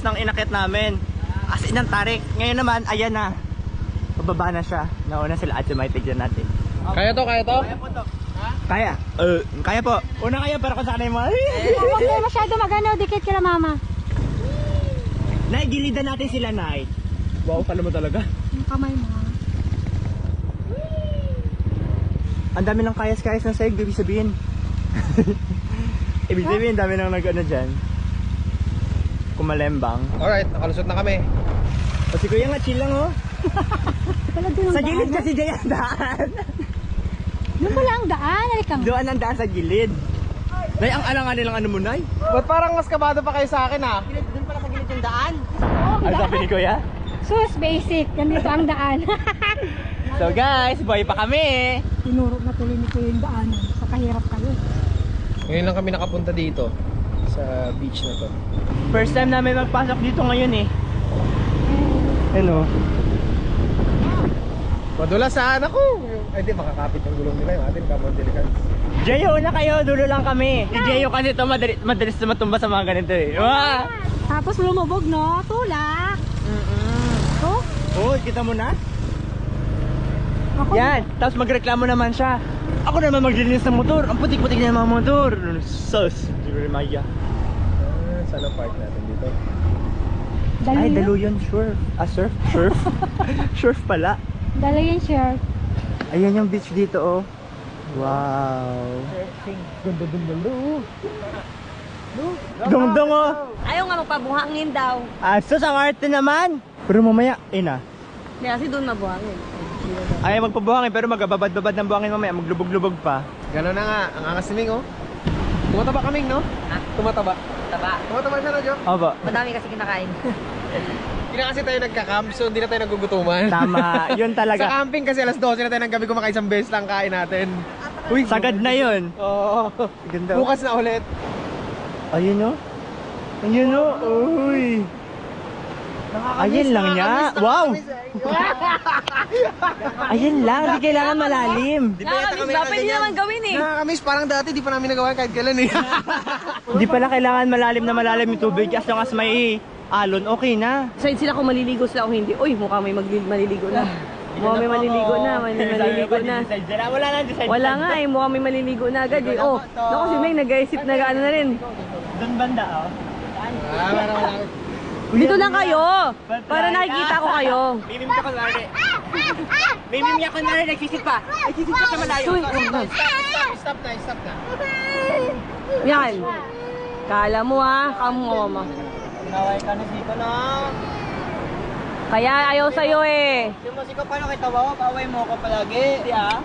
taas ng inakit namin. As in ang tarik. Ngayon naman, ayan na. Pababa na siya. Nauna sila at may tignan natin. Kaya to, kaya to? Kaya? Uh, kaya po. Una kaya para kung saan mo. Huwag kayo masyado magano, dikit kila mama. Nay, gilidan natin sila, Nay. Wow, pala mo talaga. Yung kamay mo. ha? Ang dami ng kayas-kayas ng sahig, ibig sabihin. ibig sabihin, dami nang nag-ano dyan. Kumalembang. Alright, nakalusot na kami. O si Kuya nga, chill lang oh. Wala doon ang Sa gilid daan. kasi dyan ang daan. Doon pala ang daan. Halika. Doon ang daan sa gilid. Nay, ang alangan nilang ano mo, Nay? Ba't parang mas kabado pa kayo sa akin ah? Doon pala sa gilid yung daan. Oh, Ano daan. sabi ni Kuya? Sus, basic. Ganito ang daan. So guys, boy pa kami. Tinuro na tuloy ni Kuya yung daanan. Sa kahirap kayo. Ngayon lang kami nakapunta dito sa beach na to. First time namin magpasok dito ngayon eh. Ano? Madulas saan ako? Ay di, makakapit yung gulong nila yung atin, kamon delikat. Jeyo na kayo, dulo lang kami. Si Jeyo kasi ito madali, madalis na matumba sa mga ganito eh. Wow! Tapos lumubog, no? Tulak. Oh, Oh, kita mo na? ako. Yan, tapos magreklamo naman siya. Ako naman maglilinis ng motor. Ang putik-putik na ng mga motor. Sus, Jeremiah. Ah, sana park natin dito. Ay, yun, surf. Ah, surf? Surf? surf pala. Dali yun, share. Ayan yung beach dito, oh. Wow. Ganda dun dalo. Dong-dong, oh. Ayaw nga magpabuhangin daw. Ah, sus, ang arte naman. Pero mamaya, ina. Hindi kasi doon mabuhangin. Ayaw magpabuhangin, pero magababad-babad ng buhangin mamaya. Maglubog-lubog pa. Gano'n na nga, ang angas ni Ming oh. Tumataba kaming no? Ha? Tumataba. Taba. Tumataba siya na Jo. Opo. Madami kasi kinakain. Hindi na kasi tayo nagka-camp, so hindi na tayo nagugutuman. Tama, yun Sa talaga. camping kasi alas 12 na tayo ng gabi kumakain isang beses lang kain natin. Uy, Sagad na yun. Oo. Ganda. Bukas na ulit. Ayun, oh. Ayun, oh. Uy. Ayun lang niya. Wow. Ayun lang, hindi kailangan malalim. Nakakamiss ba? Pwede naman gawin eh. Nakakamiss, parang dati di pa namin nagawa kahit kailan eh. Hindi pala kailangan malalim na malalim yung tubig. As long as may alon, okay na. Side sila kung maliligo sila o hindi. Uy, mukha may magli- maliligo na. Mukha may maliligo na. May maliligo na. Wala na, decide. Wala nga eh. Mukha may maliligo na agad eh. Oh, naku si Meng nag-isip na ano na rin. Doon banda, oh. ah, parang wala. Dito lang kayo. Para nakikita ko kayo. Mimim ka kunwari. Mimim niya kunwari, nagsisit pa. Nagsisit pa sa malayo. Uy, oh, Stop na, stop na. Yan. Kala mo ha, kamo mama. Naway ka na siko na. Kaya ayaw sa'yo eh. Yung musiko, paano kita bawa? Paaway mo ko palagi. Di ah?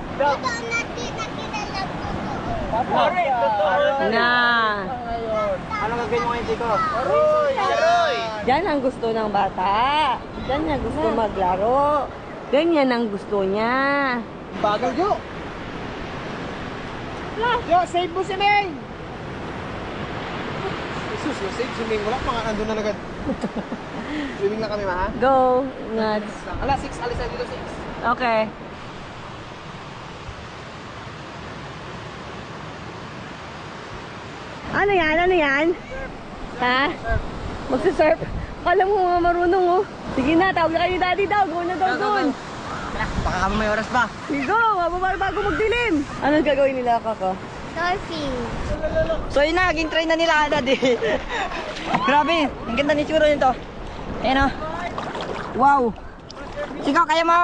Sorry, totoo. Na. Ano gagawin mo ngayon, Siko? Aroy! Aroy! Yan ang gusto ng bata. Yan ang gusto maglaro. Ganyan ang gusto niya. Bagal, Jo. Jo, save mo si Ming! Jesus, yung save si Ming. Wala pa nga, nandun na agad. Swimming na kami, ma, ha? Go. Nuts. Ala, 6, alis na dito, 6. Okay. Ano yan? Ano yan? Ha? Magsasurf? Kala mo mga marunong oh. Sige na, tawag na kayo ni daddy daw. Go na daw doon. Baka kami may oras pa. Sige, go. Mababa bago magdilim. Ano gagawin nila, Kako? Surfing. So yun na, naging try na nila eh. Grabe, ang ganda ni Churo nito. Ayan o. Wow. Siko, kaya mo?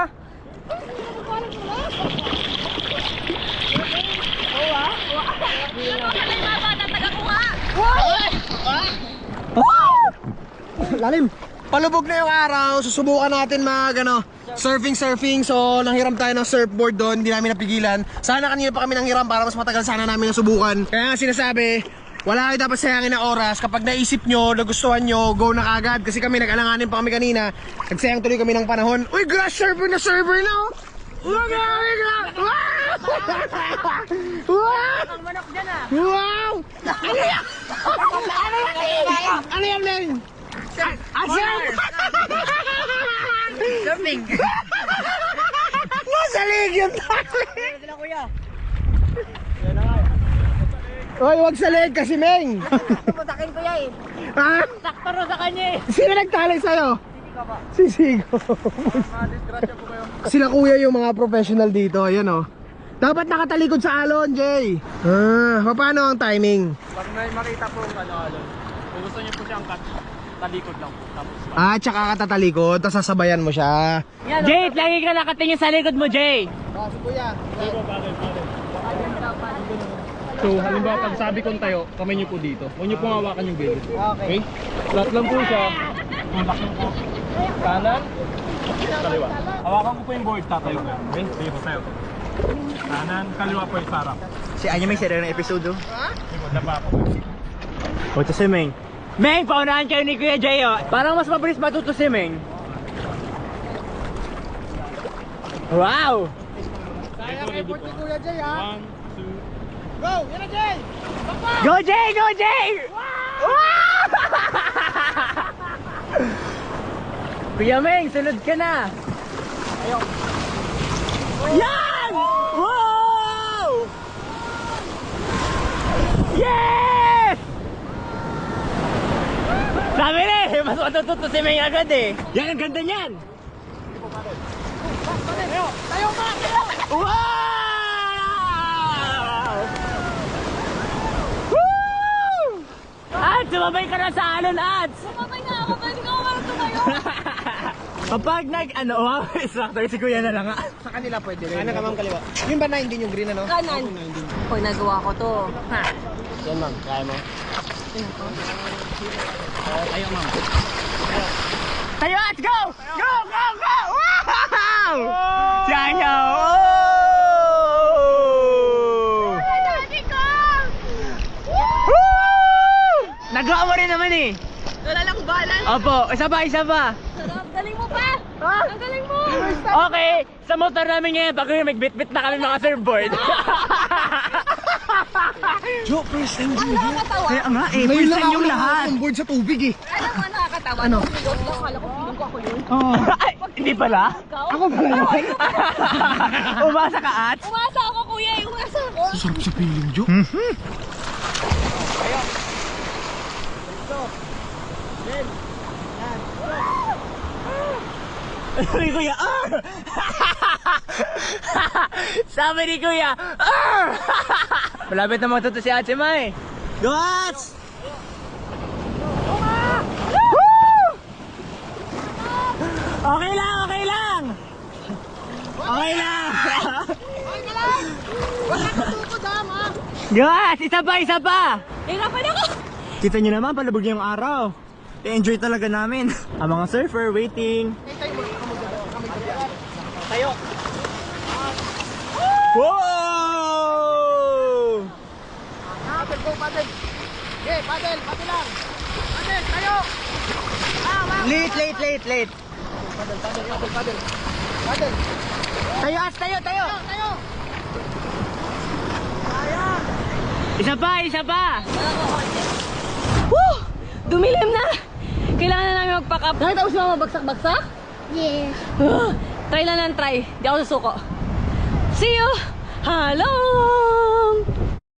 Lalim. Palubog na yung araw, susubukan natin mag ano, surfing surfing. So nanghiram tayo ng surfboard doon, hindi namin napigilan. Sana kanina pa kami nanghiram para mas matagal sana namin nasubukan. Kaya nga sinasabi, wala kayo dapat sayangin ng oras. Kapag naisip nyo, nagustuhan nyo, go na kagad. Kasi kami nag-alanganin pa kami kanina. Nagsayang tuloy kami ng panahon. Uy, grass server na server na oh! Wow! Wow! Wow! Ang manok dyan ah. Wow! Ano yan? Ano yan, Len? Asam! Surfing. Nasa lig yun tayo! Sila. Hoy, wag sa leg kasi, Meng! Putakin ko yan eh. ha? Sakto ro sa kanya eh. Sino nagtali sa'yo? Si Sigo. Sila kuya yung mga professional dito, ayan oh. Dapat nakatalikod sa alon, Jay. Ah, paano ang timing? Pag may makita po ang ano, alon, kung gusto niyo po siyang cut, talikod lang po. Tapos, Ah, tsaka ka tatalikod, tapos sasabayan mo siya. Jay, lagi ka nakatingin sa likod mo, Jay. Oh, si kuya. so, halimbawa, pag sabi kong tayo, kamay niyo po dito. Huwag niyo pong hawakan yung gilid. Okay. Okay? Flat lang po siya. Tulak niyo po. Kanan. Kaliwa. Hawakan ko po yung board, tatayo ko. Okay? Sige po tayo. Kanan, kaliwa po yung sarap. Si Anya may sira ng episode oh. Sige po, daba po. O, ito si Meng. Meng, paunahan kayo ni Kuya Jay oh. Parang mas mabilis matuto si Meng. Wow! Kaya effort ni Kuya Jay ha. One, two, Go! Yan na Jay! Go Jay! Go Jay! Wow! Kuya Meng, sunod ka na. Yan! Wow! Yes! Sabi na eh, mas matututo si Meng agad eh. Yan ang ganda niyan. Wow! Woo! At sumabay ka na sa alon, Ats! Sumabay nga ako, pwede ka ako marang tumayo. Kapag nag, ano, wow, instructor si Kuya na lang ah. Sa kanila pwede rin. Kanan ka ma'am kaliwa. Yun ba 9 din yung green ano? Kanan. Pag nagawa ko to. Ha? Yan ma'am, kaya mo. Tayo, Ats, go! Go, go, go! Wow! Si Anya! Nagawa mo rin naman eh. Balance. Opo, isa pa, isa pa. Sarap. Galing mo pa. Ang galing mo. Okay, sa motor namin ngayon, pag may magbitbit na kami mga surfboard. Jo, first time Ang nakakatawa. Kaya nga eh, Ngayon first lang time ako yung lahat. on board sa tubig eh. Alam mo, nakakatawa. Ano? Akala ko, feeling ko ako yun. Ay, hindi pala? Ako pala yun. Umasa ka, Ats? Umasa ako, kuya. eh. Umasa ako. Sarap sa feeling, Jo. Sabi ni Kuya, ah! Sabi ni Kuya, ah! Malapit na matuto si Ate Mai. Go, Ats! Woo! Okay lang, okay lang! Okay lang! Go, Ats! Isa pa, isa pa! Hirapan ako. Kita nyo naman, palabog yung araw. Enjoy talaga namin. Ang mga surfer waiting. Tayo. Wow! Paddle, go, paddle. Okay, paddle, paddle lang. Paddle, tayo. Late, late, late, late. Paddle, paddle, paddle, paddle. Paddle. Tayo, as, tayo, tayo. Tayo. Isa pa, isa pa. Woo! Dumilim na. Kailangan na namin mag-pack up. Nakita mo si mama bagsak-bagsak? Yes. try lang ng try. Di ako susuko. See you! Hello!